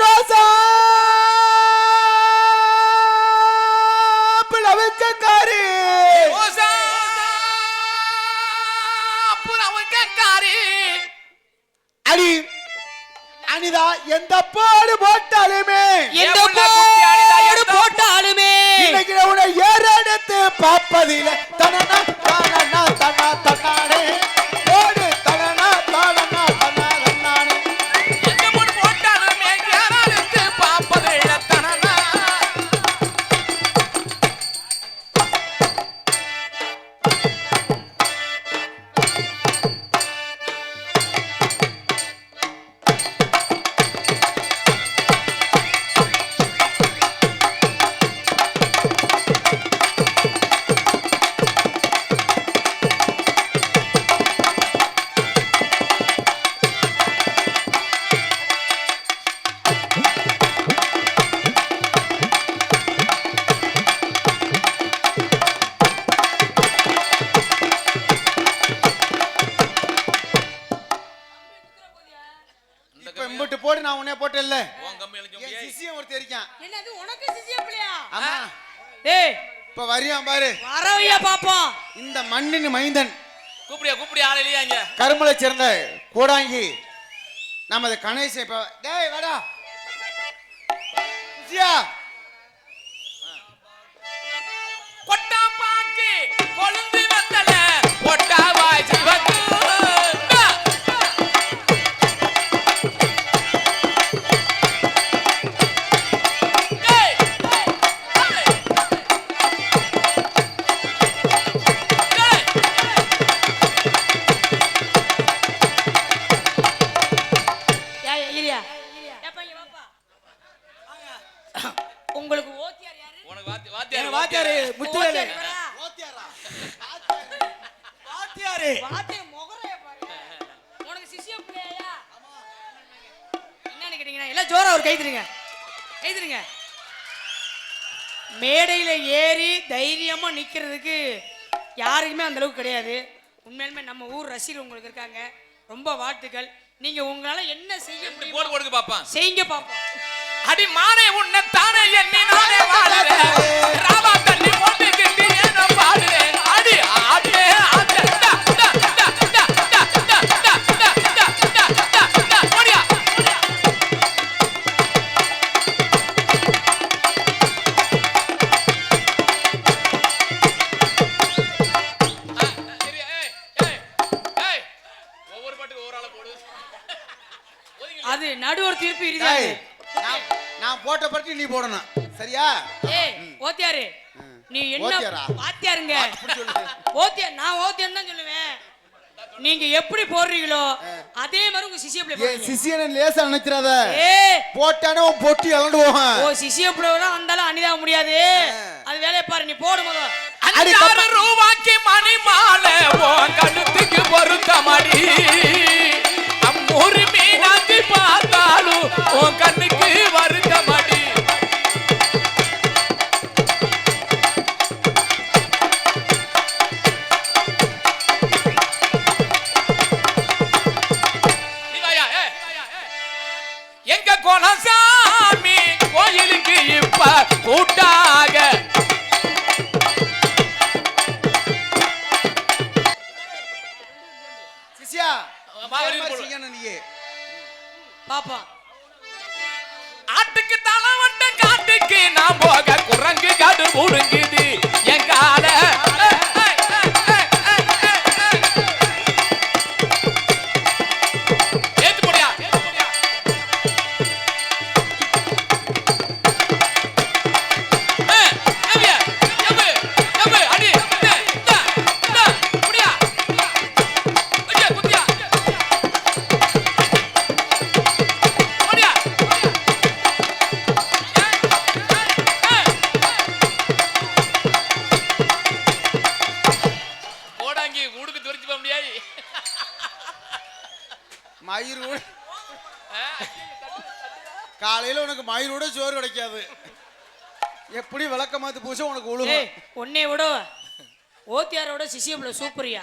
ரோசா பிளவுக்காரி ரோசா புறவுக்காரி அடி அனிதா எந்த பாடு போட்டாலுமே எந்த போடு போட்டாலுமே இன்னைக்கு உன்னை ஏறெடுத்து பார்ப்பதில்லை தனனா தானனா தனா ஆமா. டேய் இப்ப வரியான் பாரு. வரவையா பாப்போம். இந்த மண்ணின் மைந்தன். கூப்பிடியா கூப்பிடியா ஆள் இல்லையா இங்க? கருமலை சேர்ந்த கோடாங்கி. நமது கணேசன் இப்ப டேய் வாடா. சிசியா கொட்டா முத்துவேலு? வாத்தியாரா? உனக்கு சிசிய பிள்ளையா? என்னன்னு கேட்டீங்கன்னா எல்லாம் ஜோரா ஒரு கைதுருங்க கைதுருங்க மேடையில ஏறி தைரியமா நிக்கிறதுக்கு யாருக்குமே அந்த அளவுக்கு கிடையாது. உண்மையிலுமே நம்ம ஊர் ரசிகர் உங்களுக்கு இருக்காங்க. ரொம்ப வாழ்த்துக்கள். நீங்க உங்களால என்ன செய்ய முடியும் போடு போடுக்கு பாப்பான் செய்யுங்க பாப்போம் அடி மானே உன்னை தானே எண்ணி நானே வாழுறேன் சரியா ஏய் ஓத்தியாரு. நீ என்ன? வாத்தியாருங்க? ஓத்தியார் நான் ஓத்தியார் தான் சொல்லுவேன். நீங்க எப்படி போடுறீங்களோ அதே மாதிரி உங்க சிசிய பிள்ளை சிசியனை லேசா நினைச்சிடாத. போட்டானே உன் பொட்டி இழந்து ஓ சிசிய பிள்ளை வந்தாலும் அணிதா முடியாது. அது வேலையை பாரு நீ போடு முதல்ல. அடி அஞ்சாறு ரூபாய்க்கு மணி மாலை உன் கழுத்துக்கு பொருத்தமடி. அம்மூரு கோலசாமி கோயிலுக்கு இப்ப கூட்டாக. பாப்பா ஆட்டுக்கு தலை வட்ட காட்டுக்கு நான் போக பிள்ளை சூப்பரியா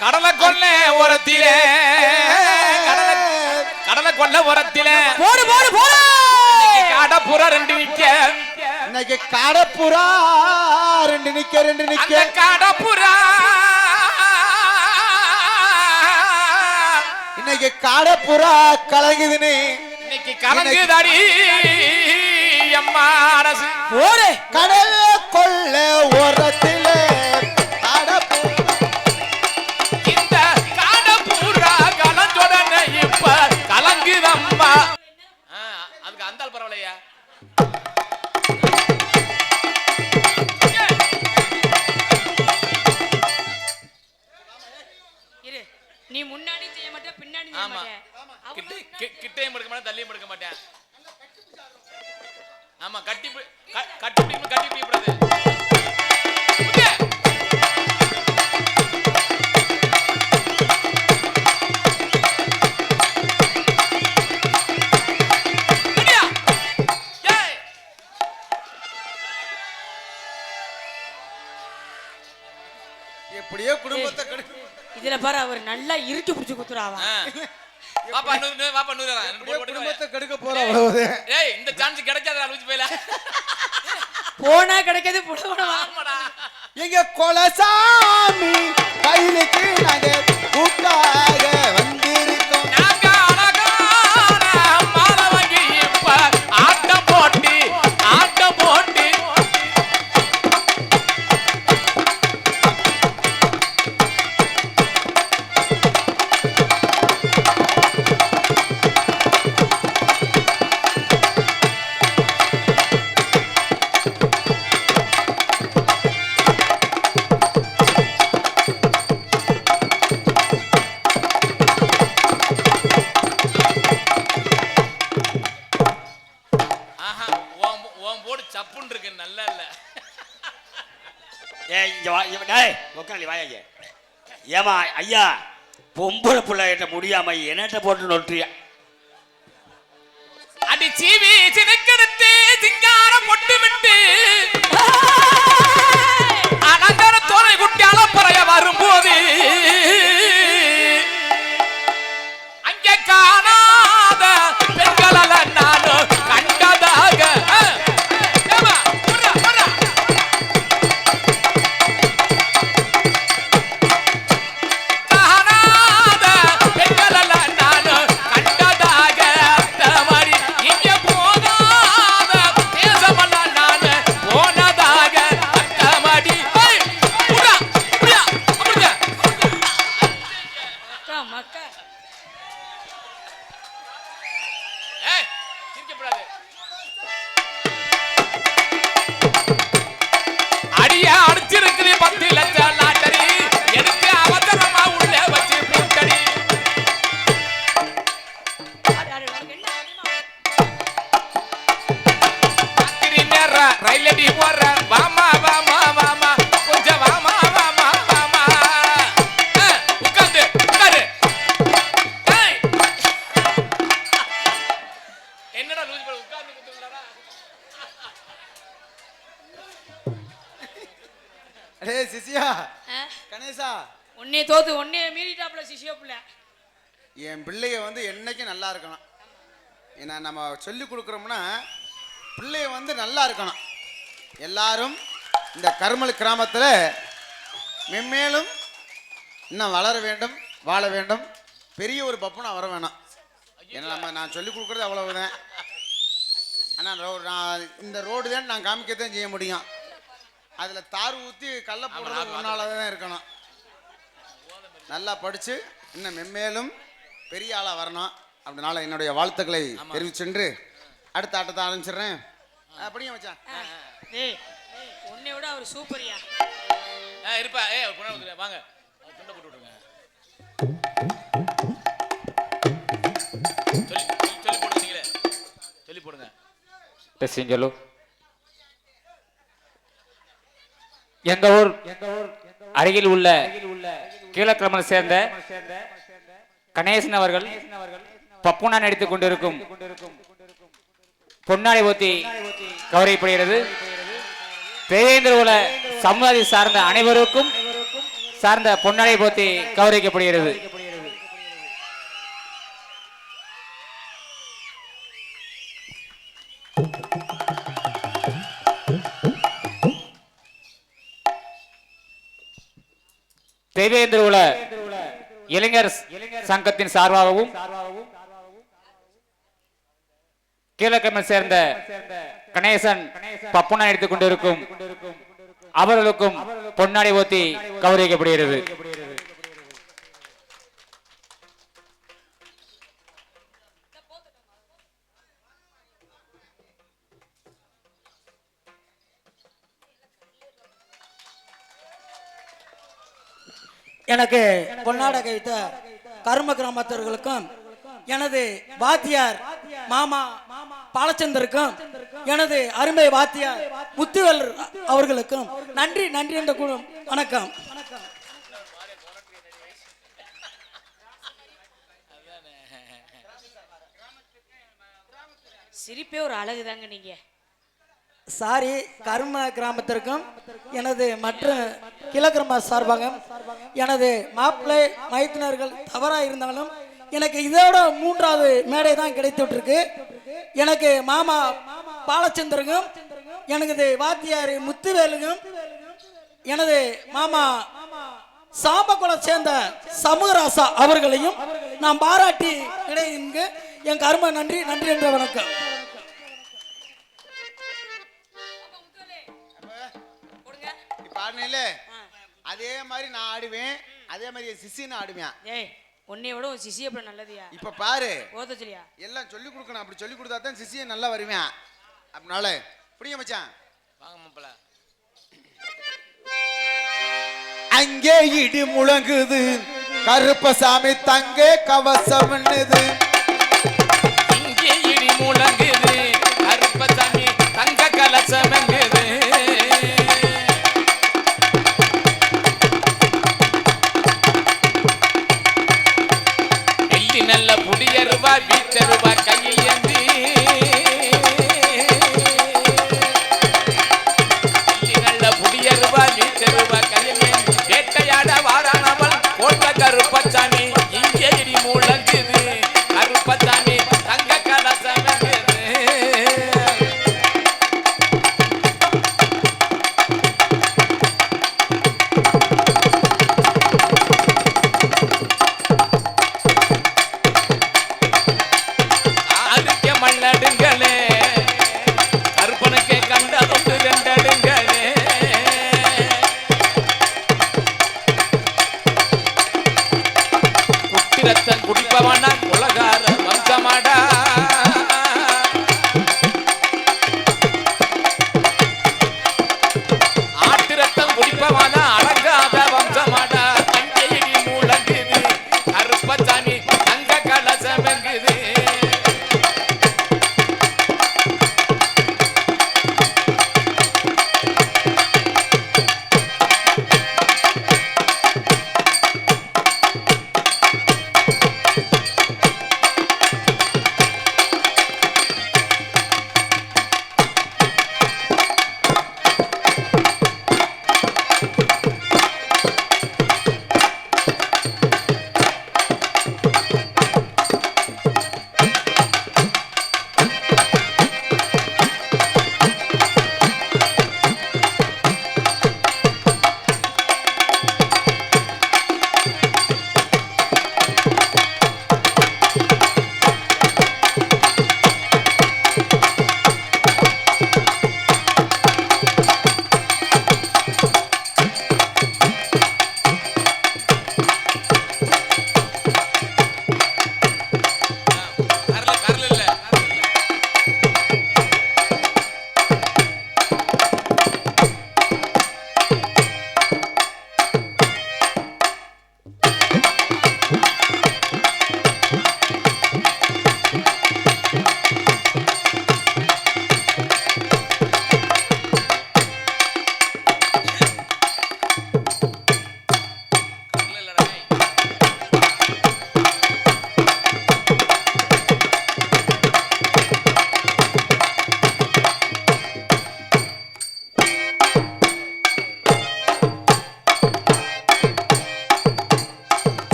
கடலை கொல்ல ஓரத்திலே கடலை கடலை கொல்ல ஓரத்திலே. போடு போடு போடு! காடப்புற ரெண்டு நிக்க. இன்னைக்கு காடப்புறா ரெண்டு நிக்க ரெண்டு நிக்க. அந்த காடப்புறா. இன்னைக்கு காடப்புறா கலங்குதுன்னு. இன்னைக்கு கலங்குதடி. அம்மா அரசு. கடல் கொள்ள ஓரத்திலே இந்த காடப்புறா கலஞ்சொடனே இப்ப கலங்குதம்மா. ஆ, அதுக்கு அந்தாள் பரவாயில்லையா? நீ முன்னாடி செய்ய மாட்டே பின்னாடி செய்ய ஆமா. மாட்டே கிட்ட கிட்டையும் எடுக்க மாட்டேன் தள்ளியும் எடுக்க மாட்டேன். ஆமா கட்டி கட்டி பிடிக்கணும் கட்டி? ஏய். எப்படியோ குடும்பத்தை கெடுக்க இதுல பாரு அவர் நல்லா இறுக்கி பிடிச்சு குத்துறாவா. வாப்பா நூறு வாப்பா நூறு குடும்பத்தை கெடுக்க போற அவ்வளவு ஏய் இந்த சான்ஸ் கிடைக்காத லூச்சு போயில. போனா கிடைக்காது ஆமாடா. எங்க கொலசாமி கையிலுக்கு நாங்க கூட்டாக ஐயா பொம்பளை பிள்ளைகிட்ட முடியாம என்னட்ட போட்டு நொட்டுறியா அடி சீவி சிங்காரம் பொட்டு விட்டு மக்கா மக்கா ஏய், சிரிக்கப்படாது. அடே சிசியா? கணேசா. உன்னைய தோத்து உன்னைய மீறிட்டாப்ல சிசியோ பிள்ளை. என் பிள்ளைய வந்து என்னைக்கும் நல்லா இருக்கணும். ஏன்னா நம்ம சொல்லி கொடுக்குறோம்னா பிள்ளைய வந்து நல்லா இருக்கணும். எல்லாரும் இந்த கருமல் கிராமத்தில் மென்மேலும் இன்னும் வளர வேண்டும் வாழ வேண்டும். பெரிய ஒரு பப்புனா வர வேணும். ஏன்னா நம்ம நான் சொல்லி கொடுக்குறது அவ்வளவுதான். ஆனால் ரோ நான் இந்த ரோடு தான் நான் காமிக்கத்தான் செய்ய முடியும். அதில் தார் ஊற்றி கல்ல போடுறது உன்னால தான் இருக்கணும். நல்லா படித்து இன்னும் மென்மேலும் பெரிய ஆளாக வரணும். அதனால என்னுடைய வாழ்த்துக்களை தெரிவிச்சென்று அடுத்த ஆட்டத்தை ஆரம்பிச்சிடுறேன். அப்படியே மச்சான். டேய் உன்னை விட அவர் சூப்பர்யா. ஆ, இருப்பா. ஏ வாங்க. துண்டை போட்டு விடுங்க. சொல்லி சொல்லி- போடுங்க நீங்களே. சொல்லி போடுங்க. டெஸ்டிங் சொல்லு எங்க ஊர் அருகில் உள்ள கீழக்கிழமை சேர்ந்த கணேசன் அவர்கள் பப்புனா நடித்துக் கொண்டிருக்கும் பொன்னாடி ஊத்தி கௌரவிப்படுகிறது பெரியேந்திர உல சமுதாயத்தை சார்ந்த அனைவருக்கும் சார்ந்த பொன்னாடி போத்தி கௌரவிக்கப்படுகிறது. தேவேந்திர உல இளைஞர் சங்கத்தின் சார்பாகவும் கீழக்கமை சேர்ந்த கணேசன் பப்புனா எடுத்துக் கொண்டிருக்கும் அவர்களுக்கும் பொன்னாடி ஓத்தி கௌரவிக்கப்படுகிறது. எனக்கு பொன்னாட கைத்த கரும கிராமத்தவர்களுக்கும் எனது வாத்தியார் மாமா பாலச்சந்தருக்கும் எனது அருமை வாத்தியார் முத்துவல் அவர்களுக்கும் நன்றி நன்றி என்ற குழு வணக்கம். சிரிப்பே ஒரு அழகு தாங்க நீங்க. சாரி கரும கிராமத்திற்கும் எனது மற்ற கிழக்கிரம சார்பாக எனது மாப்பிள்ளை மைத்தினர்கள் தவறாக இருந்தாலும் எனக்கு இதோட மூன்றாவது மேடை தான் கிடைத்து விட்டுருக்கு எனக்கு மாமா பாலச்சந்திரனும் எனது வாத்தியார் முத்துவேலுக்கும் எனது மாமா சாம்பகுளை சேர்ந்த சமூகராசா அவர்களையும் நான் பாராட்டி இடையிங்க என் கர்ம நன்றி நன்றி என்ற வணக்கம். இப்ப ஆடினில்ல அதே மாதிரி நான் ஆடுவேன். அதே மாதிரி சிசின்னு ஆடுவேன். ஏய் உன்னை விட உன் சிசி அப்புறம் நல்லதுயா? இப்ப பாரு. ஓத சொல்லியா எல்லாம் சொல்லி கொடுக்கணும். அப்படி சொல்லி கொடுத்தா தான் சிசியை நல்லா வருவேன். அப்படினால புரியுங்க மச்சான்? வாங்க மாப்பிள. அங்கே இடி முழங்குது. கருப்பசாமி தங்க கவசம்னுது இங்கே இடி முழங்குது Everybody.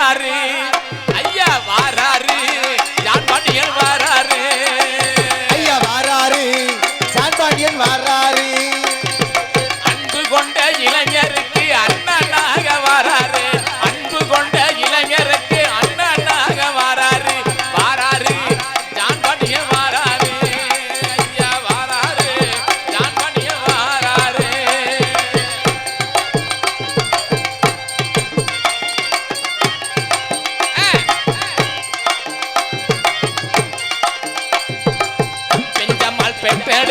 வாராரு. ஐயா வாராரு. பெஞ்சம்மாள்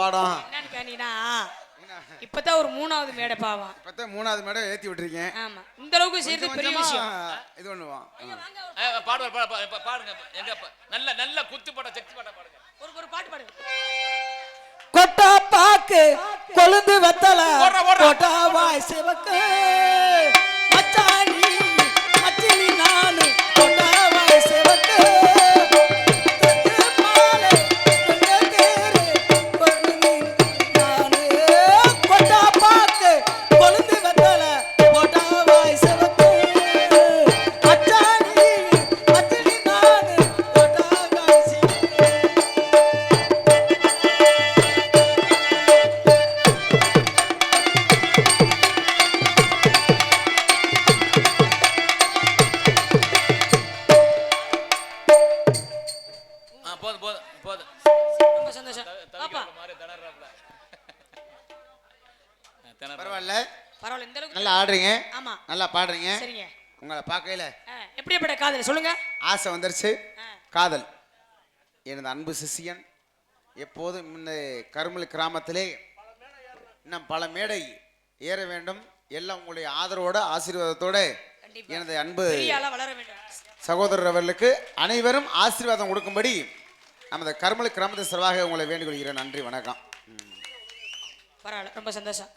பாடம். என்னன்னு கேட்டீங்கன்னா இப்பதான் ஒரு மூணாவது மேடை பாவம். இப்போ மூணாவது மேடம் ஏற்றி விட்டுருக்கேன் ஆமா. இந்த அளவுக்கு கொஞ்சம் பெரிய விஷயம். இது பண்ணுவான் பாடுவார் பாடுங்க எங்க நல்ல நல்ல குத்து பாட சக்தி பாட பாடுங்க. ஒரு ஒரு பாட்டு பாடுங்க. கொட்டா பாக்கு கொழுந்து வெத்தல. கொட்டா வாய் சிவக்கு. போதும் போதும் போதும் ரொம்ப சந்தோஷம். பாப்பா. பரவாயில்ல. பரவாயில்ல இந்த அளவுக்கு நல்லா ஆடுறீங்க. ஆமா. நல்லா பாடுறீங்க. சரிங்க. உங்களை பார்க்கையில எப்படிப்பட்ட காதல்? சொல்லுங்க. ஆசை வந்துருச்சு. காதல். எனது அன்பு சிஷியன் எப்போதும் இந்த கருமல் கிராமத்திலே இன்னும் பல மேடை ஏற வேண்டும். எல்லாம் உங்களுடைய ஆதரவோட ஆசீர்வாதத்தோட. எனது அன்பு சகோதரர் அவர்களுக்கு அனைவரும் ஆசீர்வாதம் கொடுக்கும்படி நமது கர்மலு கிராமத்தின் சார்பாக உங்களை வேண்டுகொள்கிறேன். நன்றி வணக்கம். பரவாயில்ல ரொம்ப சந்தோஷம்.